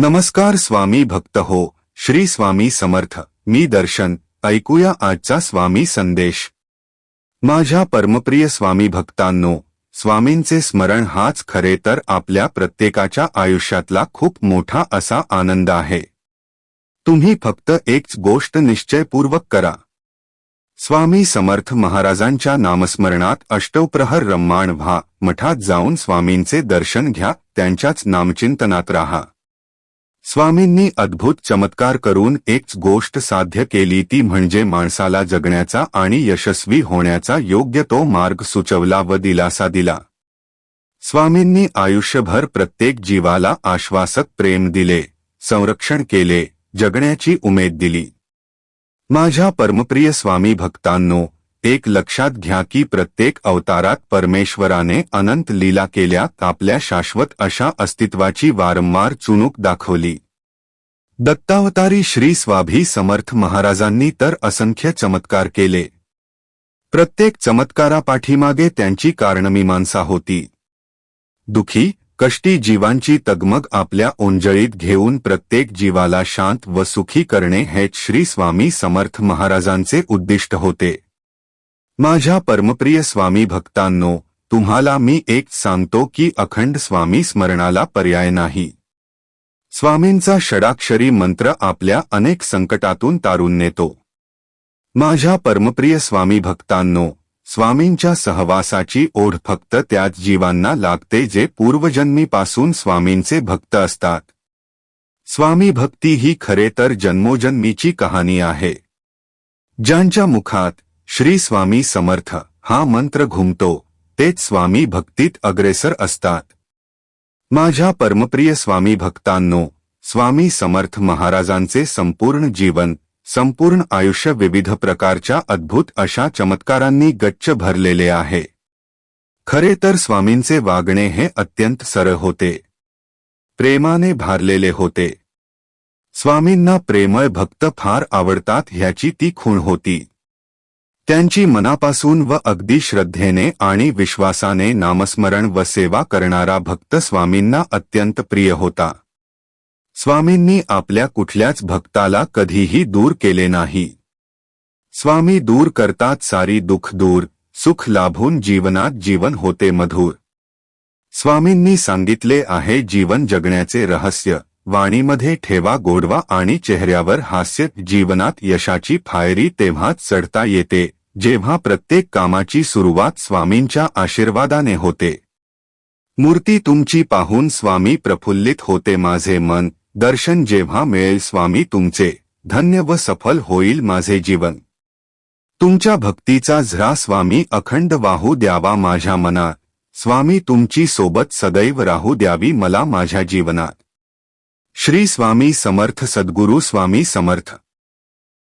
नमस्कार स्वामी भक्त हो श्री स्वामी समर्थ मी दर्शन ऐकूया आजचा स्वामी संदेश. माझ्या परमप्रिय स्वामी भक्तांनो स्वामींचे स्मरण हाच खरे तर आपल्या प्रत्येकाच्या आयुष्यातला खूप मोठा असा आनंद आहे. तुम्ही फक्त एकच गोष्ट निश्चयपूर्वक करा. स्वामी समर्थ महाराजांच्या नामस्मरणात अष्टवप्रहर रम्माण व्हा मठात जाऊन स्वामींचे दर्शन घ्या त्यांच्याच नामचिंतनात राहा. स्वामींनी अद्भुत चमत्कार करून एकच गोष्ट साध्य केली ती म्हणजे माणसाला जगण्याचा आणि यशस्वी होण्याचा योग्य तो मार्ग सुचवला व दिलासा दिला. स्वामींनी आयुष्यभर प्रत्येक जीवाला आश्वासक प्रेम दिले संरक्षण केले जगण्याची उमेद दिली. माझ्या परमप्रिय स्वामी भक्तांनो एक लक्षात घ्या की प्रत्येक अवतारात परमेश्वराने अनंत लीला केल्या आपल्या शाश्वत अशा अस्तित्वाची वारंवार चुणूक दाखवली. दत्तावतारी श्री स्वाभी समर्थ महाराजांनी तर असंख्य चमत्कार केले. प्रत्येक चमत्कारापाठीमागे त्यांची कारणमीमांसा होती. दुखी कष्टी जीवांची तगमग आपल्या ओंजळीत घेऊन प्रत्येक जीवाला शांत व सुखी करणे हे श्री स्वामी समर्थ महाराजांचे उद्दिष्ट होते. माझ्या परमप्रिय स्वामी भक्तांनो तुम्हाला मी एक सांगतो की अखंड स्वामी स्मरणाला पर्याय नाही. स्वामींचा षडाक्षरी मंत्र आपल्या अनेक संकटातून तारून नेतो. माझ्या परमप्रिय स्वामी भक्तांनो स्वामींच्या सहवासाची ओढ फक्त त्याच जीवांना लागते जे पूर्वजन्मीपासून स्वामींचे भक्त असतात. स्वामी भक्ती ही खरे तर जन्मोजन्मीची कहाणी आहे. ज्यांच्या मुखात श्री स्वामी समर्थ, हा मंत्र घुमतो, तेच स्वामी भक्तीत अग्रेसर असतात. माझ्या परमप्रिय स्वामी भक्तांनो, स्वामी समर्थ महाराजांचे संपूर्ण जीवन, संपूर्ण आयुष्य विविध प्रकारच्या अद्भुत अशा चमत्कारांनी गच्च भरलेले आहे. खरे तर स्वामींचे वागणे हे अत्यंत सरळ होते. प्रेमाने भारलेले होते. स्वामींना प्रेमळ भक्त फार आवडतात ह्याची ती खूण होती. त्यांची मनापासून व अगदी श्रद्धेने आणि विश्वासाने नामस्मरण व सेवा करणारा भक्त स्वामींना अत्यंत प्रिय होता. स्वामींनी आपल्या कुठल्याच भक्ताला कधीही दूर केले नाही. स्वामी दूर करतात सारी दुःख दूर सुख लाभून जीवनात जीवन होते मधुर. स्वामींनी सांगितले आहे जीवन जगण्याचे रहस्य वाणीमध्ये ठेवा गोडवा आणि चेहऱ्यावर हास्य जीवनात यशाची फायरी तेव्हाच चढता येते जेव्हा प्रत्येक कामाची सुरुवात स्वामींच्या आशीर्वादाने होते. मूर्ती तुमची पाहून स्वामी प्रफुल्लित होते. माझे मन दर्शन जेव्हा मिळेल स्वामी तुमचे धन्य व सफल होईल माझे जीवन. तुमच्या भक्तीचा झरा स्वामी अखंड वाहू द्यावा माझ्या मनात स्वामी तुमची सोबत सदैव राहू द्यावी मला माझ्या जीवनात. श्री स्वामी समर्थ सद्गुरू स्वामी समर्थ.